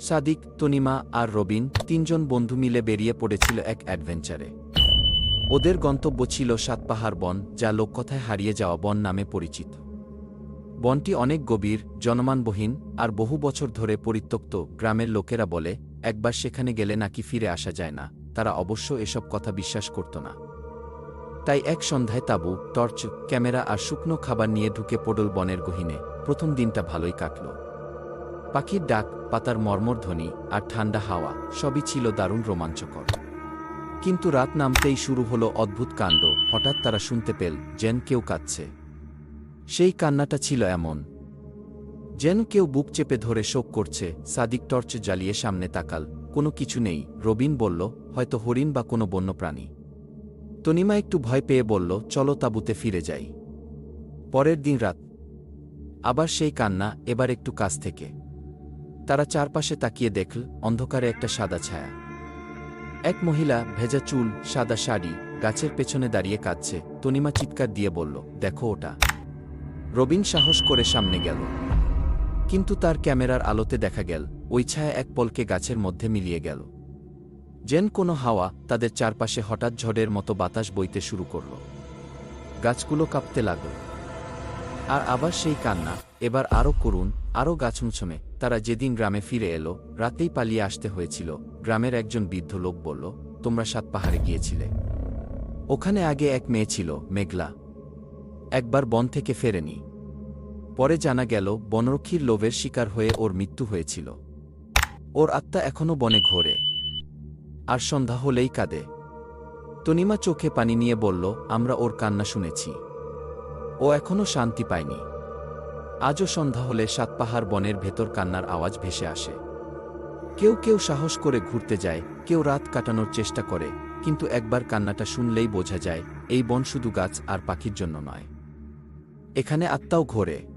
সাদিক, তনিমা আর রবিন তিনজন বন্ধু মিলে বেরিয়ে পড়েছিল এক অ্যাডভেঞ্চারে। ওদের গন্তব্য ছিল সাতপাহাড় বন, যা লোককথায় হারিয়ে যাওয়া বন নামে পরিচিত। বনটি অনেক গভীর, জনমানবহীন আর বহু বছর ধরে পরিত্যক্ত, গ্রামের লোকেরা বলে, একবার সেখানে গেলে নাকি ফিরে আসা যায় না, তারা অবশ্য এসব কথা বিশ্বাস করত না। তাই এক সন্ধ্যায় তাঁবু, টর্চ, ক্যামেরা আর শুকনো খাবার নিয়ে ঢুকে পডল বনের গহিনে প্রথম দিনটা ভালোই কাটল। পাখির ডাক, পাতার মর্মর ধ্বনি আর ঠান্ডা হাওয়া সবই ছিল দারুণ রোমাঞ্চকর। কিন্তু রাত নামতেই শুরু হলো অদ্ভুত কাণ্ড, হঠাৎ তারা শুনতে পেল যেন কেউ কাঁদছে। সেই কান্নাটা ছিল এমন। যেন কেউ বুক চেপে ধরে শোক করছে, সাদিক টর্চ জ্বালিয়ে সামনে তাকাল, কোনো কিছু নেই, রবিন বলল, হয়তো হরিণ বা কোনো বন্যপ্রাণী। তনিমা একটু ভয় পেয়ে বলল, চলো তাঁবুতে ফিরে যাই। পরের দিন রাত। আবার সেই কান্না, এবার একটু কাছ থেকে। তারা চারপাশে তাকিয়ে দেখল, অন্ধকারে একটা সাদা ছায়া। এক মহিলা ভেজা চুল, সাদা শাড়ি, গাছের পেছনে দাঁড়িয়ে কাঁদছে। তনিমা চিৎকার দিয়ে বলল, দেখো ওটা। রবিন সাহস করে সামনে গেল। কিন্তু তার ক্যামেরার আলোতে দেখা গেল, ওই ছায়া এক পলকে গাছের মধ্যে মিলিয়ে গেল। যেন কোনো হাওয়া তাদের চারপাশে হঠাৎ ঝড়ের মতো বাতাস বইতে শুরু করল। গাছগুলো কাঁপতে লাগল। আর আবার সেই কান্না এবার আরও করুন, আরও গাছমুছমে। তারা যেদিন গ্রামে ফিরে এলো, রাতেই পালিয়ে আসতে হয়েছিল। গ্রামের একজন বৃদ্ধ লোক বলল, তোমরা সাত পাহাড়ে গিয়েছিলে। ওখানে আগে এক মেয়ে ছিল, মেঘলা। একবার বন থেকে ফেরেনি। পরে জানা গেল, বনরক্ষীর লোভের শিকার হয়ে ওর মৃত্যু হয়েছিল। ওর আত্মা এখনও বনে ঘোরে। আর সন্ধ্যা হলেই কাঁদে। তনিমা চোখে পানি নিয়ে বলল, আমরা ওর কান্না শুনেছি। ও এখনও শান্তি পায়নি। আজও সন্ধ্যা হলে সাতপাহাড় বনের ভেতর কান্নার আওয়াজ ভেসে আসে। কেউ কেউ সাহস করে ঘুরতে যায়, কেউ রাত কাটানোর চেষ্টা করে, কিন্তু একবার কান্নাটা শুনলেই বোঝা যায়, এই বন শুধু গাছ আর পাখির জন্য নয়। এখানে আত্মাও ঘোরে।